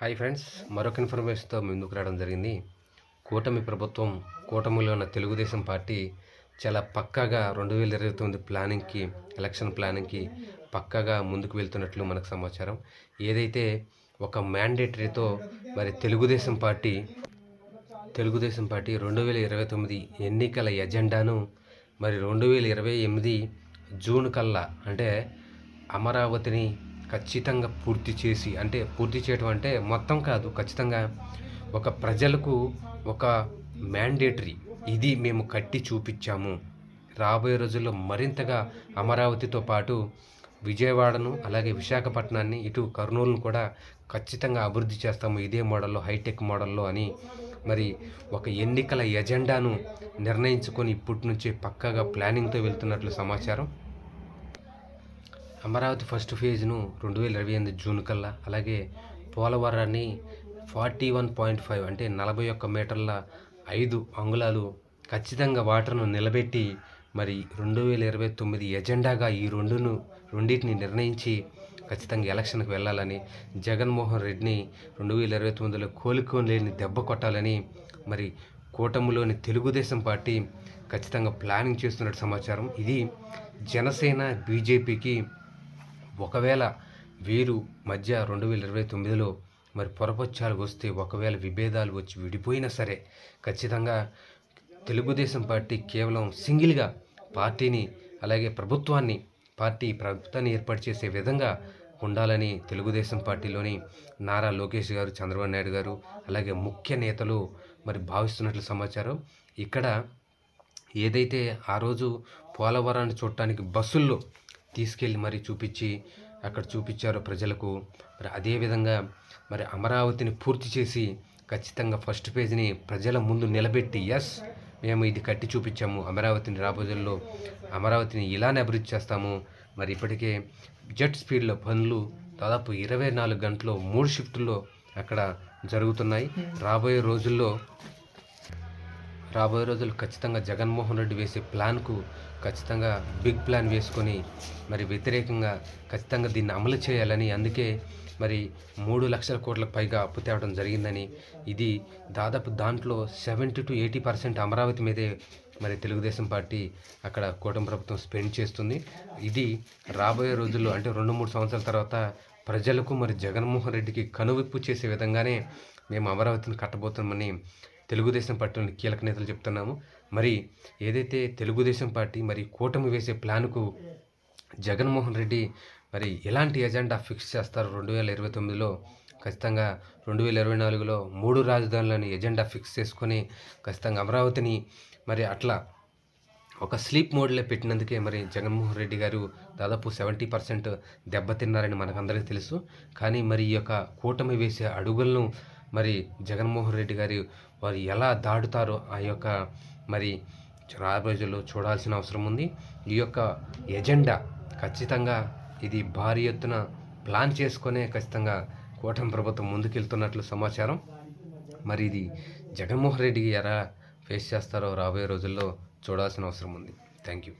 Hi friends మరొక ఇన్ఫర్మేషన్తో ముందుకు రావడం జరిగింది. కూటమి ప్రభుత్వం కూటమిలో ఉన్న తెలుగుదేశం పార్టీ చాలా పక్కాగా రెండు వేల ఇరవై తొమ్మిది ప్లానింగ్కి ఎలక్షన్ ప్లానింగ్కి పక్కాగా ముందుకు వెళ్తున్నట్లు మనకు సమాచారం. ఏదైతే ఒక మ్యాండేటరీతో మరి తెలుగుదేశం పార్టీ తెలుగుదేశం పార్టీ రెండు వేల ఇరవై తొమ్మిది ఎన్నికల ఎజెండాను మరి రెండు వేల ఇరవై ఎనిమిది జూన్ కల్లా అంటే అమరావతిని ఖచ్చితంగా పూర్తి చేసి అంటే పూర్తి చేయడం అంటే మొత్తం కాదు ఖచ్చితంగా ఒక ప్రజలకు ఒక మ్యాండేటరీ ఇది మేము కట్టి చూపించాము. రాబోయే రోజుల్లో మరింతగా అమరావతితో పాటు విజయవాడను అలాగే విశాఖపట్నాన్ని ఇటు కర్నూలును కూడా ఖచ్చితంగా అభివృద్ధి చేస్తాము. ఇదే మోడల్లో హైటెక్ మోడల్లో అని మరి ఒక ఎన్నికల ఎజెండాను నిర్ణయించుకొని ఇప్పటి నుంచే పక్కాగా ప్లానింగ్తో వెళ్తున్నట్లు సమాచారం. అమరావతి ఫస్ట్ ఫేజ్ను రెండు వేల ఇరవై ఎనిమిది జూన్ కల్లా అలాగే పోలవరాన్ని ఫార్టీ వన్ పాయింట్ ఫైవ్ అంటే నలభై ఒక్క మీటర్ల ఐదు అంగుళాలు ఖచ్చితంగా వాటర్ను నిలబెట్టి మరి రెండు వేల ఇరవై తొమ్మిది ఎజెండాగా ఈ రెండును రెండింటిని నిర్ణయించి ఖచ్చితంగా ఎలక్షన్కి వెళ్ళాలని జగన్మోహన్ రెడ్డిని రెండు వేల ఇరవై తొమ్మిదిలో కోలుకోలేని దెబ్బ కొట్టాలని మరి కూటమిలోని తెలుగుదేశం పార్టీ ఖచ్చితంగా ప్లానింగ్ చేస్తున్నట్టు సమాచారం. ఇది జనసేన బీజేపీకి ఒకవేళ వీరు మధ్య రెండు వేల ఇరవై తొమ్మిదిలో మరి పొరపచ్చాలు వస్తే ఒకవేళ విభేదాలు వచ్చి విడిపోయినా సరే ఖచ్చితంగా తెలుగుదేశం పార్టీ కేవలం సింగిల్గా పార్టీని అలాగే ప్రభుత్వాన్ని పార్టీ ప్రభుత్వాన్ని ఏర్పాటు చేసే విధంగా ఉండాలని తెలుగుదేశం పార్టీలోని నారా లోకేష్ గారు చంద్రబాబు నాయుడు గారు అలాగే ముఖ్య నేతలు మరి భావిస్తున్నట్లు సమాచారం. ఇక్కడ ఏదైతే ఆ రోజు పోలవరాన్ని చూడటానికి బస్సుల్లో తీసుకెళ్ళి మరి చూపించి అక్కడ చూపించారో ప్రజలకు. మరి అదేవిధంగా మరి అమరావతిని పూర్తి చేసి ఖచ్చితంగా ఫస్ట్ పేజ్ని ప్రజల ముందు నిలబెట్టి ఎస్ మేము ఇది కట్టి చూపించాము. అమరావతిని రాబోజుల్లో అమరావతిని ఇలానే అభివృద్ధి చేస్తాము. మరి ఇప్పటికే జెట్ స్పీడ్లో పనులు దాదాపు ఇరవై నాలుగు గంటలు మూడు షిఫ్టుల్లో అక్కడ జరుగుతున్నాయి. రాబోయే రోజుల్లో రాబోయే రోజులు ఖచ్చితంగా జగన్మోహన్ రెడ్డి వేసే ప్లాన్కు ఖచ్చితంగా బిగ్ ప్లాన్ వేసుకొని మరి వ్యతిరేకంగా ఖచ్చితంగా దీన్ని అమలు చేయాలని అందుకే మరి మూడు లక్షల కోట్లకు పైగా అప్పు తేవడం జరిగిందని ఇది దాదాపు దాంట్లో seventy to eighty percent Amaravati మీదే మరి తెలుగుదేశం పార్టీ అక్కడ కూటమి ప్రభుత్వం స్పెండ్ చేస్తుంది. ఇది రాబోయే రోజుల్లో అంటే రెండు మూడు సంవత్సరాల తర్వాత ప్రజలకు మరి జగన్మోహన్ రెడ్డికి కనువిప్పు చేసే విధంగానే మేము అమరావతిని కట్టబోతున్నామని తెలుగుదేశం పార్టీలోని కీలక నేతలు చెప్తున్నాము. మరి ఏదైతే తెలుగుదేశం పార్టీ మరి కూటమి వేసే ప్లాన్కు జగన్మోహన్ రెడ్డి మరి ఎలాంటి ఎజెండా ఫిక్స్ చేస్తారు? రెండు వేల ఇరవై తొమ్మిదిలో ఖచ్చితంగా రెండు వేల ఇరవై నాలుగులో మూడు రాజధానులని ఎజెండా ఫిక్స్ చేసుకొని ఖచ్చితంగా అమరావతిని మరి అట్లా ఒక స్లీప్ మోడ్లో పెట్టినందుకే మరి జగన్మోహన్ రెడ్డి గారు దాదాపు సెవెంటీ పర్సెంట్ దెబ్బతిన్నారని మనకందరికీ తెలుసు. కానీ మరి ఈ యొక్క కూటమి వేసే అడుగులను మరి జగన్మోహన్ రెడ్డి గారి వారు ఎలా దాటుతారో ఆ యొక్క మరి రాబోజుల్లో చూడాల్సిన అవసరం ఉంది. ఈ యొక్క ఎజెండా ఖచ్చితంగా ఇది భారీ ఎత్తున ప్లాన్ చేసుకునే ఖచ్చితంగా కూటమి ప్రభుత్వం ముందుకెళ్తున్నట్లు సమాచారం. మరి ఇది జగన్మోహన్ రెడ్డికి ఎలా ఫేస్ చేస్తారో రాబోయే రోజుల్లో చూడాల్సిన అవసరం ఉంది. Thank you